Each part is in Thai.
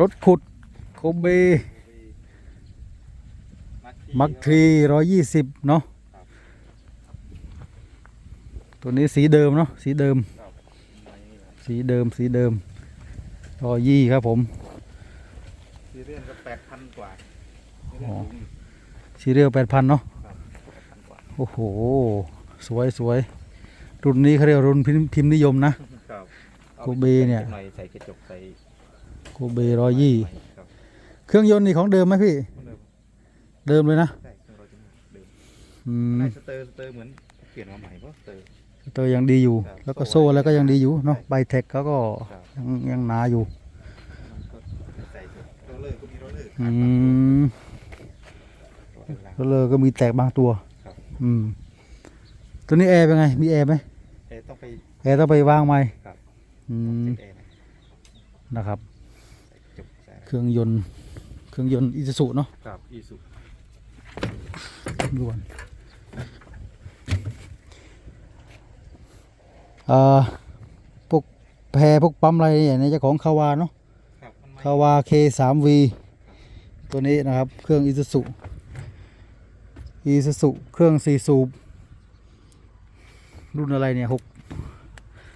รถขุดโคเบมักทรีร้อยยี่สิบเนาะตัวนี้สีเดิมเนาะสีเดิม สีเดิมสีเดิมร้อยยี่ครับผมซีเรียนก็แปดพันกว่าอ๋อซีเรียลแปดพันเนาะพันกว่าโอ้โห สวยสวยรุ่นนี้เขาเรียกรุ่นพิมพ์พิมพ์นิยมนะครับโกเบเนี่ยหน่อยใส่กระจกใส่ โคเบร้อยยี่ครับเครื่องยนต์นี่ของเดิมไหมพี่ เดิมเดิมเลยนะใช่เครื่องเราจะเดิมอืมในสเตอร์สเตอร์เหมือนเปลี่ยนมาใหม่เพราะสเตอร์ตัวยังดีอยู่ ครับแล้วก็โซ่แล้วก็ยังดีอยู่เนาะไบเทคเขาก็ครับ ยังยังหนาอยู่มันก็ใส่โรลเลอร์ก็มีโรลเลอร์อืมโรลเลอร์ล่างก็เลยก็มีแตกบางตัวครับ อืมตัวนี้แอร์เป็นไง มีแอร์ไหมเอ๊ะต้องไป แอร์ต้องไปวางไหมครับ อืมเช็คเองนะนะครับ เครื่องยนต์ เครื่องยนต์อิซูซุเนาะครับอีสุด่วนอ่าพวกแพรพวกปั๊มอะไรเนี่ยในเจ้าของคาวาเนาะ ครับมันไม่คาวา K3V ตัวนี้นะครับ เครื่องอิซูซุอิซูซุเครื่องสี่สูบรุ่นอะไรเนี่ยหก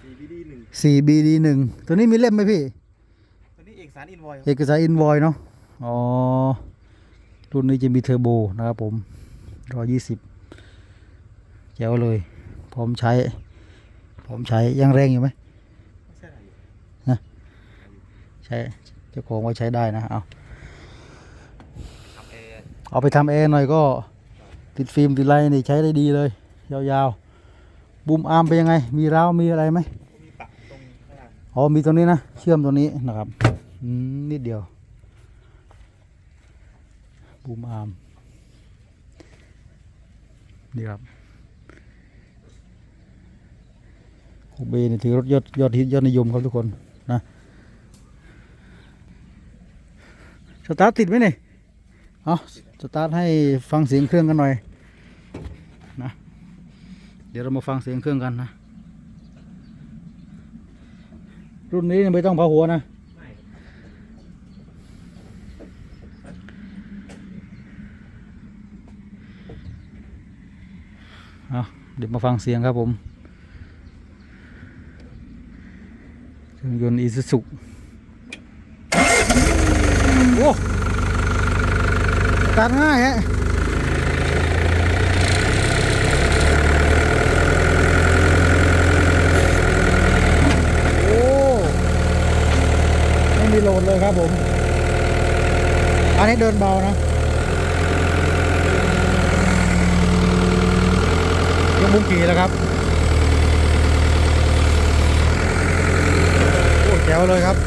CBD หนึ่งสี่ BD หนึ่งตัวนี้มีเล่มไหมพี่ตัวนี้เอกสารอินวอยเอกสารอินวอยเนาะอ๋อรุ่นนี้จะมีเทอร์โบนะครับผมร้อยี่สิบแจ๋วเลย พร้อมใช้ พร้อมใช้ยังแรงอยู่ไหมไม่ใช่อะไรอยู่ใช้เจ้าของว่าใช้ได้นะเอาทำเอร์เอาไปทำแอร์หน่อยก็ ติดฟิล์มติดอะไรนี่ใช้ได้ดีเลย ยาวๆบูมอาร์มเป็นยังไง มีร้าวมีอะไรไหมก็มีปักตรงข้างล่างอ๋อมีตรงนี้นะ เชื่อมตรงนี้นะครับอืม นิดเดียว บูมอาร์มนี่ครับโคเบนี่ถือรถยอดยอดฮิตยอดนิยมครับทุกคนนะสตาร์ทติดไหมเนี่ยเอาสตาร์ทให้ฟังเสียงเครื่องกันหน่อยนะเดี๋ยวเรามาฟังเสียงเครื่องกันนะ รุ่นนี้ไม่ต้องเผาหัวนะ ไม่ เดี๋ยวมาฟังเสียงครับผมเครื่องยนต์อีซูซุโอ้ตารง่ายฮะโอ้ไม่มีโหลดเลยครับผม อันนี้เดินเบานะ ยกบุ้งกี่แล้วครับโอ้แจ๋วเลยครับ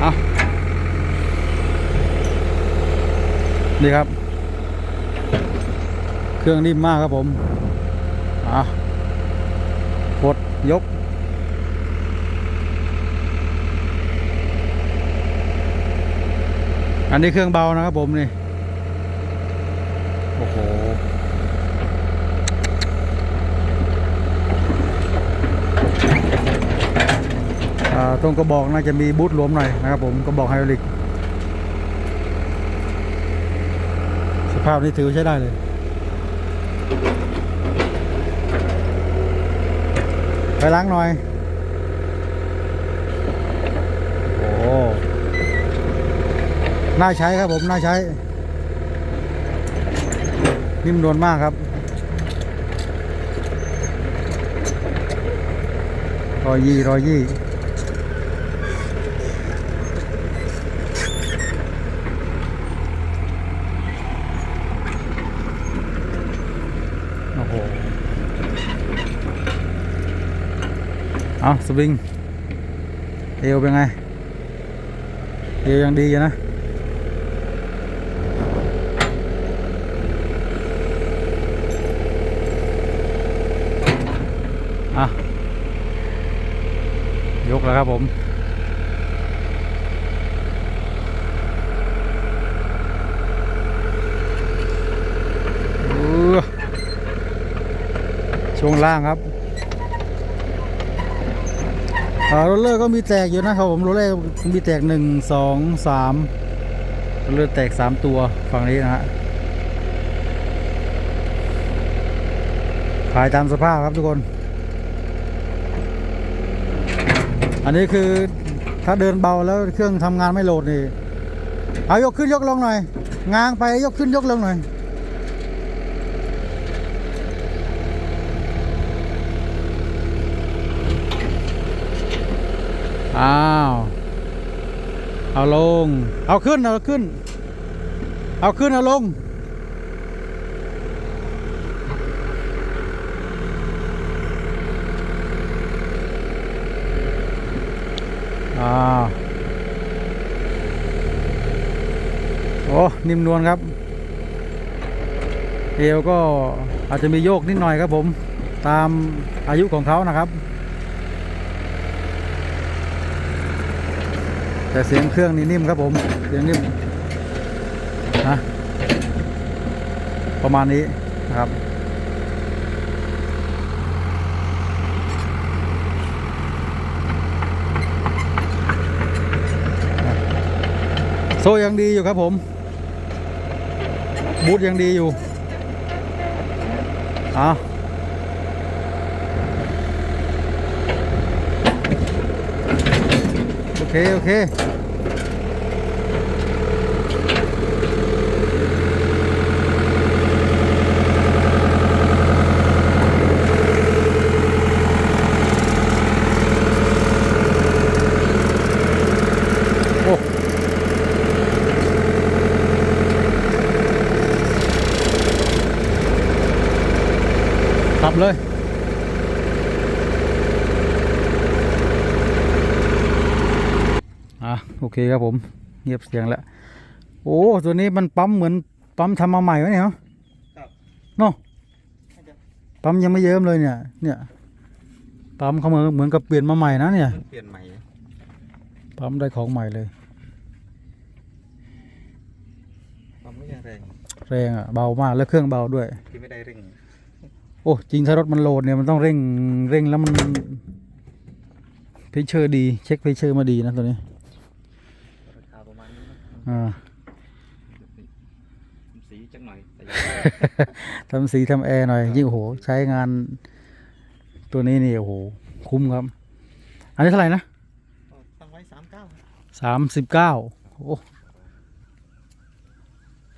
เอานี่ครับ เครื่องนิ่มมากครับผมอะกดยก อันนี้เครื่องเบานะครับผมนี่ โอ้โห ตรงกระบอกน่าจะมีบูทหลวมหน่อยนะครับผมกระบอกไฮดรอลิก สภาพนี้ถือว่าใช้ได้เลยไปล้างหน่อย โอ้ น่าใช้ครับผม น่าใช้ นิ่มนวลมากครับรอยยี่รอยยี่โอ้โหเอาสวิง เอวเป็นไง เอวยังดีอยู่นะ อะยกแล้วครับผมอื้อช่วงล่างครับโรลเลอร์ก็มีแตกอยู่นะครับผมโรลเลอร์มีแตกหนึ่งสองสามโรลเลอร์แตกสามตัวฝั่งนี้นะฮะขายตามสภาพครับทุกคน อันนี้คือถ้าเดินเบาแล้วเครื่องทำงานไม่โหลดนี่เอายกขึ้นยกลงหน่อยงางไปยกขึ้นยกลงหน่อยอ้าวเอาลง เอาขึ้นเอาขึ้น เอาขึ้นเอาลง อ้าวโอ้นิ่มนวลครับ เอวก็อาจจะมีโยกนิดหน่อยครับผม ตามอายุของเขานะครับ แต่เสียงเครื่องนี่นิ่มครับผม เสียงนิ่มนะประมาณนี้นะครับ โซ่ยังดีอยู่ครับผม บูทยังดีอยู่เอาโอเค โอเค โอ้ ขับเลย อะโอเคครับผมเงียบเสียงแล้วโอ้ตัวนี้มันปั๊มเหมือนปั๊มทำมาใหม่วะเนี่ยเหรอครับเนาะปั๊มยังไม่เยิ้มเลยเนี่ย เนี่ยปั๊มเขาเหมือนเหมือนกับเปลี่ยนมาใหม่นะเนี่ยมันเปลี่ยนใหม่ปั๊มได้ของใหม่เลยความไม่ยังแรงแรงอะเบามากแล้วเครื่องเบาด้วยที่ไม่ได้เร่งโอ้จริงถ้ารถมันโหลดเนี่ยมันต้องเร่งเร่งแล้วมันเพชเชอร์ดี เช็คเพชเชอร์มาดีนะตัวนี้ ราคาประมาณนี้นะ อ่าสีจังหน่อยแต่ทำสีทำแอร์หน่อย ยิ่งโอ้โหใช้งาน ตัวนี้นี่โอ้โหคุ้มครับ อันนี้เท่าไหร่นะตั้งไว้สามเก้าสามสิบเก้าโอ้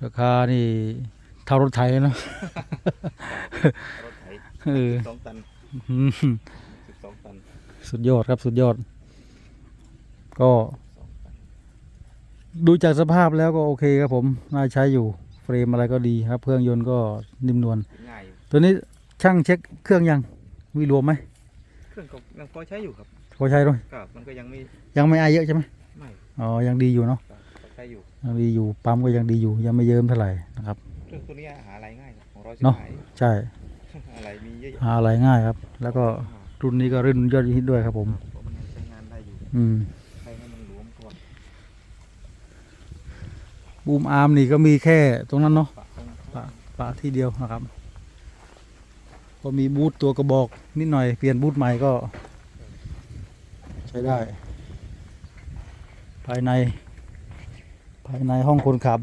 ราคานี่เท่ารถไถเลยเนอะรถไถเออสองตันอืมสิบสองตัน สุดยอดครับสุดยอด ก็ ดูจากสภาพแล้วก็โอเคครับผมน่าใช้อยู่เฟรมอะไรก็ดีครับ เครื่องยนต์ก็นิ่มนวลง่ายตัวนี้ช่างเช็คเครื่องยังมีรวมไหมเครื่องก็ยังพอใช้อยู่ครับพอใช้ด้วยครับมันก็ยังไม่ยังไม่อายเยอะใช่ไหมไม่อ๋อยังดีอยู่เนาะครับพอใช้อยู่ยังดีอยู่ปั๊มก็ยังดีอยู่ยังไม่เยิ้มเท่าไหร่นะครับเครื่องตัวนี้หาอะไรง่ายครับของเราเนอะหายใช่อะไรมีเยอะหาอะไรง่ายครับ แล้วก็รุ่นนี้ก็รุ่นยอดฮิตด้วยครับผมเพราะมันยังใช้งานได้อยู่ อืม ใช้ให้มันหลวมก่อน บูมอาร์มนี่ก็มีแค่ตรงนั้นเนาะปะปะที่เดียวนะครับ ก็มีบูทตัวกระบอกนิดหน่อยเปลี่ยนบูทใหม่ก็ ใช้ได้ ภายใน ภายในห้องคนขับ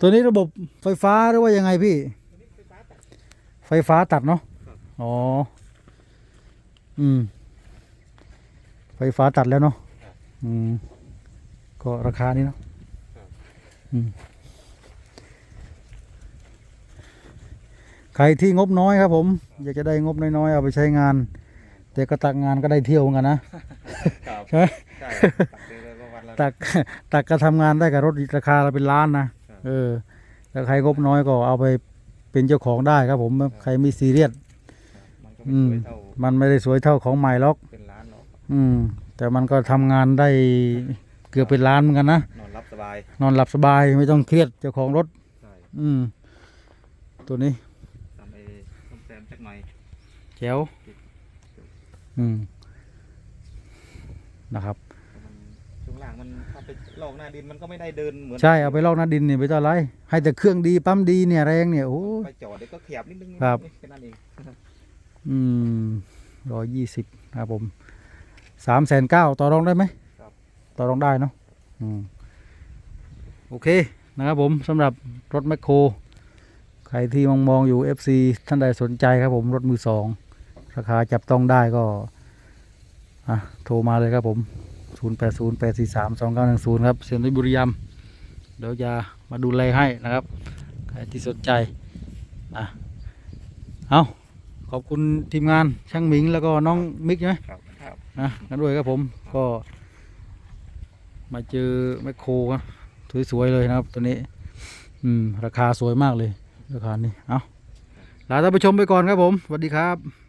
ตัวนี้ระบบไฟฟ้าหรือว่ายังไงพี่ ไฟฟ้าตัดเนาะอ๋อ อืม ไฟฟ้าตัดแล้วเนาะ อืม ก็ราคานี้เนาะ ใครที่งบน้อยครับ ผม อยากจะได้งบน้อยๆเอาไปใช้งาน แต่ก็ตักงานก็ได้เที่ยวเหมือนกันนะครับใช่ไหมใช่ตักเจอเลยก็วันละตักตักก็ทำงานได้กับรถราคาเป็นล้านนะครับเออถ้าใครงบน้อยก็เอาไปเป็นเจ้าของได้ครับ ผมใครมีซีเรียสมันก็อืไม่มสวยเท่ามันไม่ได้สวยเท่าของใหม่หรอกเป็นร้านหรอกอืม แต่มันก็ทำงานได้ เกือบเป็นล้านเหมือนกันนะ นอนรับสบาย นอนหลับสบายไม่ต้องเครียดเจ้าของรถ ใช่อืม ตัวนี้ทำไอ้ต้มแซมสักหน่อย แจ๋วอืม นะครับ มันช่วงล่างมันถ้าไปลอกหน้าดินมันก็ไม่ได้เดินเหมือนใช่เอาไปลอกหน้าดินเนี่ยไปต่ออะไร ให้แต่เครื่องดีปั๊มดีเนี่ยแรงเนี่ยโอ้ย ไปจอดเดี๋ยวก็ขยับนิดนึงครับ แค่นั้นเอง อืมร้อยยี่สิบนะครับผมสามแสนเก้าต่อรองได้ไหมครับ ต่อรองได้เนาะอืมโอเคนะครับผมสำหรับรถแมคโคร ใครที่มองมองๆอยู่ FC ท่านใดสนใจครับผมรถมือสองราคาจับต้องได้ก็อะโทรมาเลยครับผม 0 8 0 8 4 3 2 9 1 0 ครับเสียงในบุรีรัมย์เดี๋ยวจะมาดูแลให้นะครับ ใครที่สนใจอะเอาขอบคุณทีมงานช่างหมิงแล้วก็น้องมิกใช่ไหมครับครับนะกันด้วยครับผมก็ มาเจอแมคโครครับสวยๆเลยนะครับตัวนี้ อืม ราคาสวยมากเลย ราคานี้ เอาลาท่านผู้ชมไปก่อนครับผมสวัสดีครับ